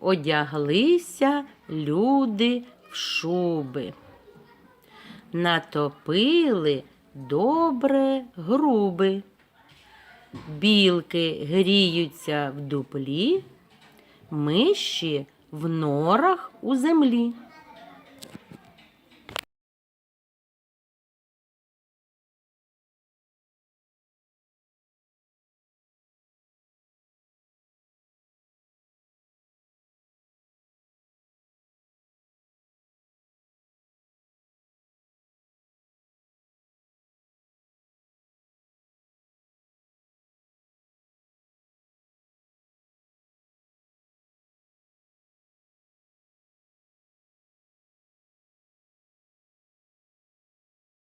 одяглися люди в шуби. Натопили добре груби. Білки гріються в дуплі, миші в норах у землі.